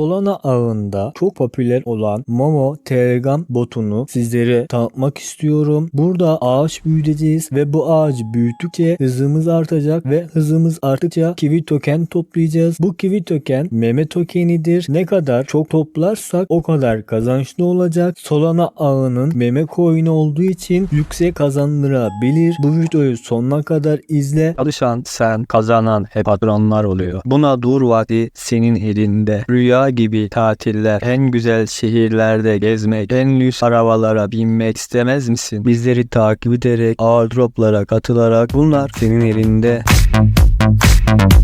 Solana ağında çok popüler olan Momo Telegram botunu sizlere tanıtmak istiyorum. Burada ağaç büyüteceğiz ve bu ağacı büyüttükçe hızımız artacak ve hızımız arttıkça kiwi token toplayacağız. Bu kiwi token meme tokenidir. Ne kadar çok toplarsak o kadar kazançlı olacak. Solana ağının meme coin'i olduğu için yüksek kazandırabilir. Bu videoyu sonuna kadar izle. Çalışan sen, kazanan hep patronlar oluyor. Buna dur vakti senin elinde. Rüya gibi tatiller, en güzel şehirlerde gezmek, en lüks arabalara binmek istemez misin? Bizleri takip ederek, airdroplara katılarak bunlar senin elinde.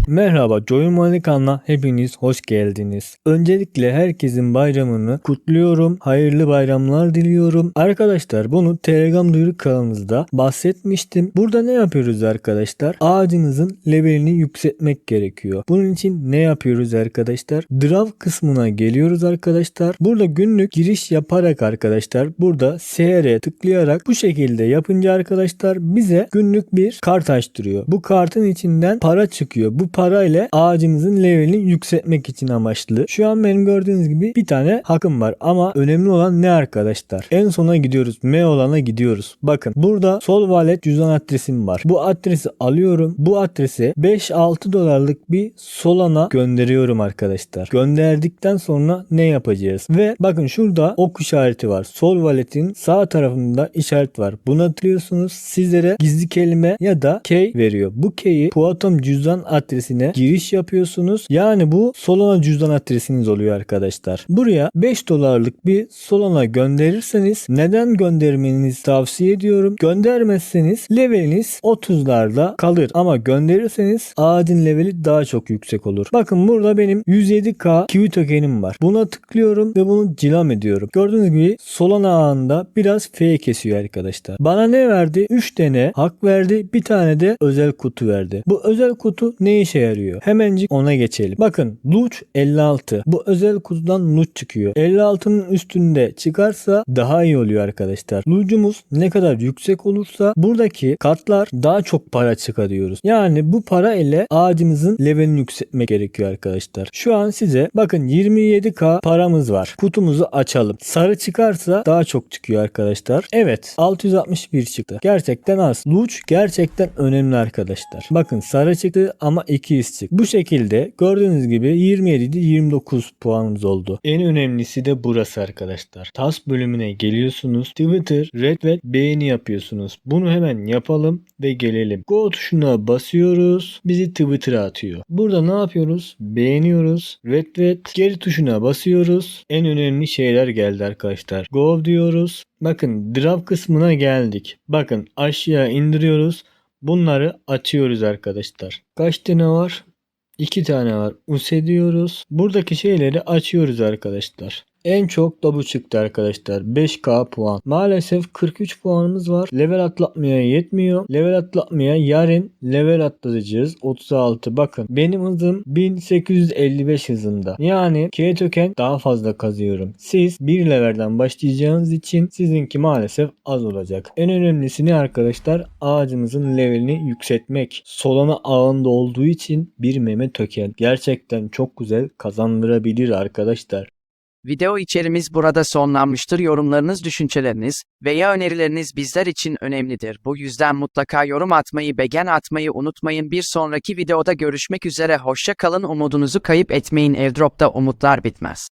Merhaba Joy Money kanalına hepiniz hoş geldiniz. Öncelikle herkesin bayramını kutluyorum. Hayırlı bayramlar diliyorum. Arkadaşlar bunu Telegram duyuru kanalımızda bahsetmiştim. Burada ne yapıyoruz arkadaşlar? Ağacınızın levelini yükseltmek gerekiyor. Bunun için ne yapıyoruz arkadaşlar? Draw kısmına geliyoruz arkadaşlar. Burada günlük giriş yaparak arkadaşlar burada SR tıklayarak bu şekilde yapınca arkadaşlar bize günlük bir kart açtırıyor. Bu kartın içinden para çıkıyor. Bu para ile ağacınızın levelini yükseltmek için amaçlı. Şu an benim gördüğünüz gibi bir tane hakkım var ama önemli olan ne arkadaşlar? En sona gidiyoruz. M olana gidiyoruz. Bakın burada sol wallet cüzdan adresim var. Bu adresi alıyorum. Bu adrese 5-6 dolarlık bir Solana gönderiyorum arkadaşlar. Gönderdikten sonra ne yapacağız? Ve bakın şurada ok işareti var. Sol wallet'in sağ tarafında işaret var. Buna tıklıyorsunuz. Sizlere gizli kelime ya da key veriyor. Bu key'i Puatom cüzdan adresine giriş yapıyorsunuz. Yani bu Solana cüzdan adresiniz oluyor arkadaşlar. Buraya 5 dolarlık bir Solana gönderirseniz neden göndermenizi tavsiye ediyorum. Göndermezseniz leveliniz 30'larda kalır. Ama gönderirseniz ağacın leveli daha çok yüksek olur. Bakın burada benim 107k kiwi tokenim var. Buna tıklıyorum ve bunu cilam ediyorum. Gördüğünüz gibi Solana ağında biraz F kesiyor arkadaşlar. Bana ne verdi? 3 tane hak verdi. Bir tane de özel kutu verdi. Bu özel kutu ne işe yarıyor? Hemencik ona geçelim. Bakın Luch 56. Bu özel kutudan Luch çıkıyor. 56'nın üstünde çıkarsa daha iyi oluyor arkadaşlar. Luch'umuz ne kadar yüksek olursa buradaki kartlar daha çok para çıkarıyoruz. Yani bu para ile ağacımızın levelini yükseltmek gerekiyor arkadaşlar. Şu an size bakın 27k paramız var. Kutumuzu açalım. Sarı çıkarsa daha çok çıkıyor arkadaşlar. Evet 661 çıktı. Gerçekten az. Luch gerçekten önemli arkadaşlar. Bakın sarı çıktı ama 200 çıktı. Bu şekilde gördüğünüz gibi 27 29 puanımız oldu. En önemlisi de burası arkadaşlar. Tas bölümüne geliyorsunuz. Twitter, Red ve beğeni yapıyorsunuz. Bunu hemen yapalım ve gelelim. Go tuşuna basıyoruz. Bizi Twitter'a atıyor. Burada ne yapıyoruz? Beğeniyoruz. Red ve geri tuşuna basıyoruz. En önemli şeyler geldi arkadaşlar. Go diyoruz. Bakın draft kısmına geldik. Bakın aşağı indiriyoruz. Bunları açıyoruz arkadaşlar. Kaç tane var? 2 tane var. Use diyoruz. Buradaki şeyleri açıyoruz arkadaşlar. En çok bu çıktı arkadaşlar. 5k puan. Maalesef 43 puanımız var. Level atlatmaya yetmiyor. Level atlatmaya yarın level atlatacağız. 36. Bakın benim hızım 1855 hızında. Yani K token daha fazla kazıyorum. Siz bir levelden başlayacağınız için sizinki maalesef az olacak. En önemlisi ne arkadaşlar? Ağacınızın levelini yükseltmek. Solana ağında olduğu için bir meme token. Gerçekten çok güzel kazandırabilir arkadaşlar. Video içerimiz burada sonlanmıştır. Yorumlarınız, düşünceleriniz veya önerileriniz bizler için önemlidir. Bu yüzden mutlaka yorum atmayı, beğen atmayı unutmayın. Bir sonraki videoda görüşmek üzere. Hoşça kalın. Umudunuzu kayıp etmeyin. Airdrop'ta umutlar bitmez.